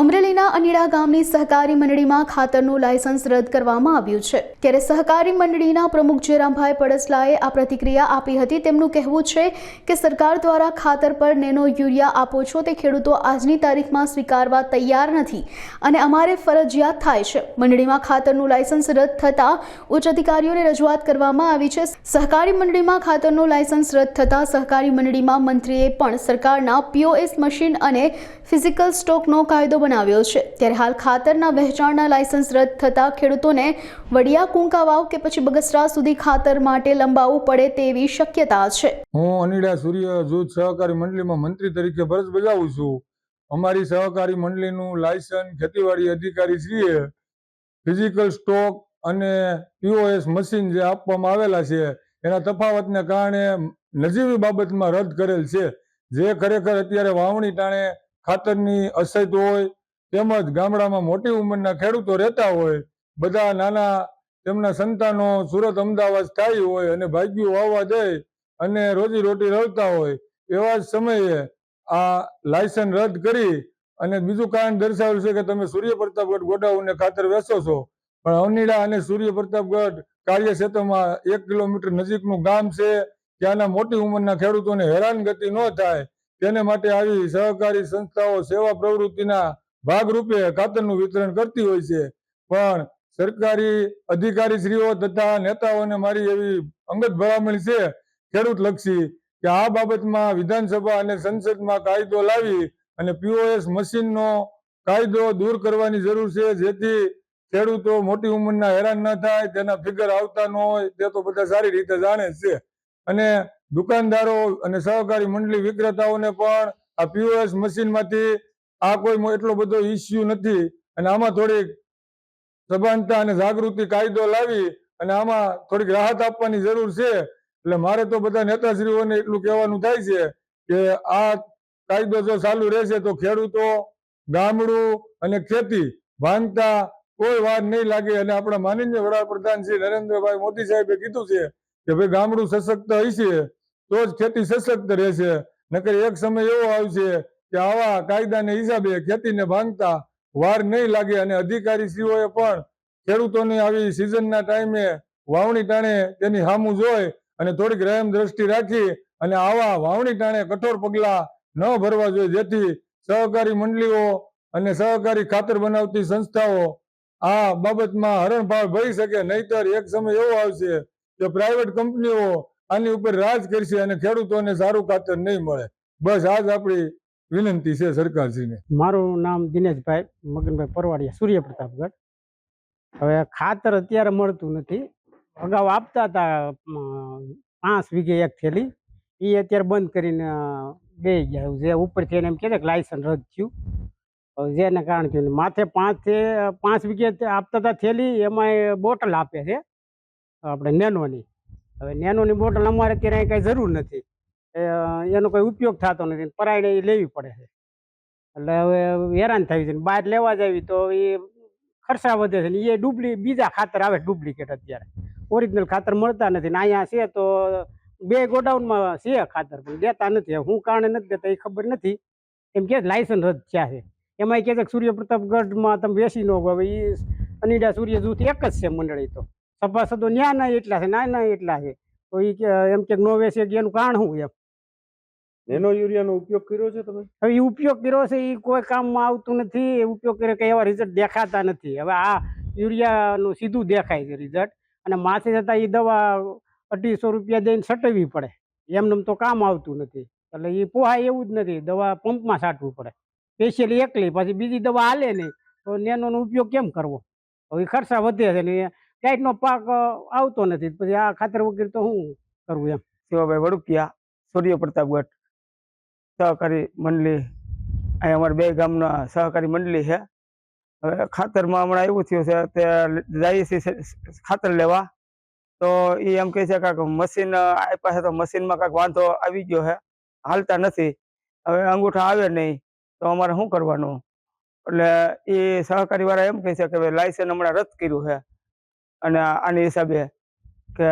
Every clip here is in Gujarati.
અમરેલીના અનીડા ગામની સહકારી મંડળીમાં ખાતરનું લાયસન્સ રદ કરવામાં આવ્યું છે. ત્યારે સહકારી મંડળીના પ્રમુખ જયરામભાઈ પડસલાએ આ પ્રતિક્રિયા આપી હતી. તેમનું કહેવું છે કે સરકાર દ્વારા ખાતર પર નેનો યુરિયા આપો છો તે ખેડૂતો આજની તારીખમાં સ્વીકારવા તૈયાર નથી અને અમારે ફરજિયાત થાય છે. મંડળીમાં ખાતરનું લાયસન્સ રદ થતાં ઉચ્ચ અધિકારીઓને રજૂઆત કરવામાં આવી છે. સહકારી મંડળીમાં ખાતરનું લાયસન્સ રદ થતાં સહકારી મંડળીમાં મંત્રીએ પણ સરકારના પીઓએસ મશીન અને ફિઝિકલ સ્ટોકનો કાયદો બનાવ્યો છે. ત્યારે હાલ ખાતરના વહેંચાણના લાયસન્સ રદ થતાં ખેડૂતોને વડિયા કુંકાવાવ કે પછી બગસરા સુધી ખાતર માટે લંબાવવું પડે તેવી શક્યતા છે. હું અનિડા સૂર્ય જૂથ સહકારી મંડળીમાં મંત્રી તરીકે ફરજ બજાવું છું. અમારી સહકારી મંડળીનું લાયસન્સ ખેતીવાડી અધિકારી શ્રીએ ફિઝિકલ સ્ટોક અને પીઓએસ મશીન જે આપવામાં આવેલા છે, એના તફાવતને કારણે નજીવી બાબતમાં રદ કરેલ છે. જે ખરેખર અત્યારે વાવણી ટાણે ખાતરની અછત હોય તેમજ ગામડામાં મોટી ઉંમરના ખેડૂતો રહેતા હોય, બધા નાના તેમના સંતાનો સુરત, અમદાવાદ સ્થાયી હોય અને ભાગ્યું વાવવા જાય અને રોજી રોટી રળતા હોય, એવા જ સમયે આ લાયસન્સ રદ કરી અને બીજું કારણ દર્શાવ્યું છે કે તમે સૂર્ય પ્રતાપગઢ ગોડાઉનને ખાતર વેચો છો. પણ અવનીડા અને સૂર્ય પ્રતાપગઢ કાર્યક્ષેત્રમાં એક કિલોમીટર નજીકનું ગામ છે, ત્યાંના મોટી ઉંમરના ખેડૂતોને હેરાનગતિ ન થાય. તેને માટે આવી સહકારી સંસ્થાઓ, સેવા પ્રવૃત્તિના ભાગરૂપે ખાતરનું વિતરણ કરતી હોય છે. પણ સરકારી અધિકારીશ્રીઓ તથા નેતાઓને મારી એવી અંગત ભલામણ છે ખેડૂત લક્ષી કે આ બાબતમાં વિધાનસભા અને સંસદમાં કાયદો લાવી અને પીઓએસ મશીનનો કાયદો દૂર કરવાની જરૂર છે. જેથી ખેડૂતો મોટી ઉંમરના હેરાન ન થાય, તેના ફિગર આવતા ન હોય, તે તો બધા સારી રીતે જાણે છે. અને દુકાનદારો અને સહકારી મંડળી વિક્રેતાઓને પણ આ પીઓએસ મશીનમાંથી આ કોઈ એટલો બધો ઇસ્યુ નથી. અને આમાં થોડીક સભાનતા અને જાગૃતિ કાયદો લાવી અને આમાં થોડીક રાહત આપવાની જરૂર છે. એટલે મારે તો બધા નેતાશ્રીઓને એટલું કહેવાનું થાય છે કે આ કાયદો જો ચાલુ રહેશે તો ખેડૂતો, ગામડું અને ખેતી ભાનતા કોઈ વાર નહીં લાગે. અને આપણા માનનીય વડાપ્રધાન શ્રી નરેન્દ્રભાઈ મોદી સાહેબે કીધું છે કે ભાઈ ગામડું સશક્ત હશે તો જ ખેતી સશક્ત રહેશે. નકર એક સમય એવો આવશે કે આવા કાયદાને હિસાબે ખેતીને ભાંગતા વાર નહીં લાગે અને અધિકારીશ્રીઓએ પણ ખેડૂતોની આવી સિઝનના ટાઈમે વાવણી ટાણે તેની સામું જોઈ અને થોડીક રહેમ દ્રષ્ટિ રાખી અને આવા વાવણી ટાણે કઠોર પગલા ન ભરવા જોઈએ. જેથી સહકારી મંડળીઓ અને સહકારી ખાતર બનાવતી સંસ્થાઓ આ બાબતમાં હરણફાળ ભરી શકે. નહીતર એક સમય એવો આવશે કે પ્રાઇવેટ કંપનીઓ આની ઉપર રાજ કરશે અને ખેડૂતોને સારું ખાતર નહીં મળે. બસ આજ આપણી વિનંતી છે સરકારશ્રીને. મારું નામ દિનેશભાઈ મગનભાઈ પરવાડિયા સૂર્ય પ્રતાપગઢ હવે ખાતર અત્યારે મળતું નથી. અગાઉ આપતા હતા પાંચ વીઘે એક થેલી. એ અત્યારે બંધ કરીને બે ગયા. જે ઉપરથી એને એમ કે લાયસન્સ રદ થયું. જેને કારણે થયું માથે પાંચ પાંચ વીઘે આપતા હતા થેલી, એમાં બોટલ આપે છે. આપણે નેનોની. હવે નેનોની બોટલ અમારે અત્યારે કાંઈ જરૂર નથી. એનો કોઈ ઉપયોગ થતો નથી. પરાયણે એ લેવી પડે છે. એટલે હવે હેરાન થયું છે બહાર લેવા જાવી તો એ ખર્ચા વધે છે ને. એ ડુપ્લી, બીજા ખાતર આવે ડુપ્લિકેટ અત્યારે. ઓરિજિનલ ખાતર મળતા નથી ને અહીંયા છે તો બે ગોડાઉનમાં છે ખાતર. પણ દેતા નથી. હું કારણે નથી દેતા એ ખબર નથી. એમ કે લાયસન્સ રદ થયા છે. એમાં કહે છે કે સૂર્ય પ્રતાપગઢમાં તમે બેસી ન હવે એ અનિડા સૂર્ય જૂથ એક જ છે મંડળી તો. સભાસદો ન્યા ના એટલા છે, ના ના એટલા છે. તો એ એમ કે નો વેસે એનું કારણ શું એમ નેનો યુરિયાનો ઉપયોગ કર્યો છે તમે? હવે એ ઉપયોગ કર્યો છે એ કોઈ કામમાં આવતું નથી એ ઉપયોગ કર્યો કે એવા રિઝલ્ટ દેખાતા નથી. હવે આ યુરિયાનું સીધું દેખાય છે રિઝલ્ટ અને માથે જતાં એ દવા અઢીસો રૂપિયા દઈને સટવી પડે. એમને તો કામ આવતું નથી. એટલે એ પોહાય એવું જ નથી. દવા પંપમાં છાંટવું પડે. સ્પેશિયલી એકલી પછી બીજી દવા હાલે નહીં. તો નેનોનો ઉપયોગ કેમ કરવો? હવે ખર્ચા વધે છે ને કાંઈકનો પાક આવતો નથી. પછી આ ખાતર વગેરે તો શું કરવું એમ? શિવાભાઈ વડુકિયા સૂર્ય પ્રતાપગઢ સહકારી મંડળી, અહીં અમારા બે ગામના સહકારી મંડળી છે. હવે ખાતરમાં હમણાં એવું થયું છે તે જઈએ છીએ ખાતર લેવા. તો એ એમ કહે છે કાંક મશીન આપ્યા છે તો મશીનમાં કાંઈક વાંધો આવી ગયો છે. હાલતા નથી. હવે અંગૂઠા આવે નહીં, તો અમારે શું કરવાનું? એટલે એ સહકારી વાળા એમ કહે છે કે લાયસન્સ હમણાં રદ કર્યું છે. અને આની હિસાબે કે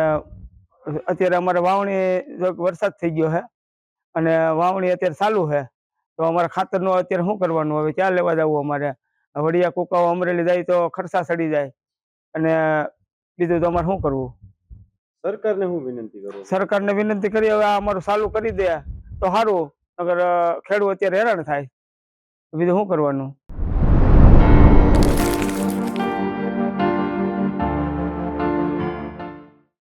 અત્યારે અમારે વાવણી વરસાદ થઈ ગયો છે અને વાવણી અત્યારે ચાલુ છે. તો અમારે ખાતરનું અત્યારે શું કરવાનું? હવે ક્યાં લેવા જવું અમારે? વડિયા કુકાઓ અમરેલી જાય તો ખર્ચા સડી જાય. અને બીજું તો અમારે શું કરવું? સરકારને હું વિનંતી કરું સરકારને વિનંતી કરી હવે આ અમારું ચાલુ કરી દે. તો સારું અગર ખેડૂત અત્યારે હેરાન થાય. બીજું શું કરવાનું?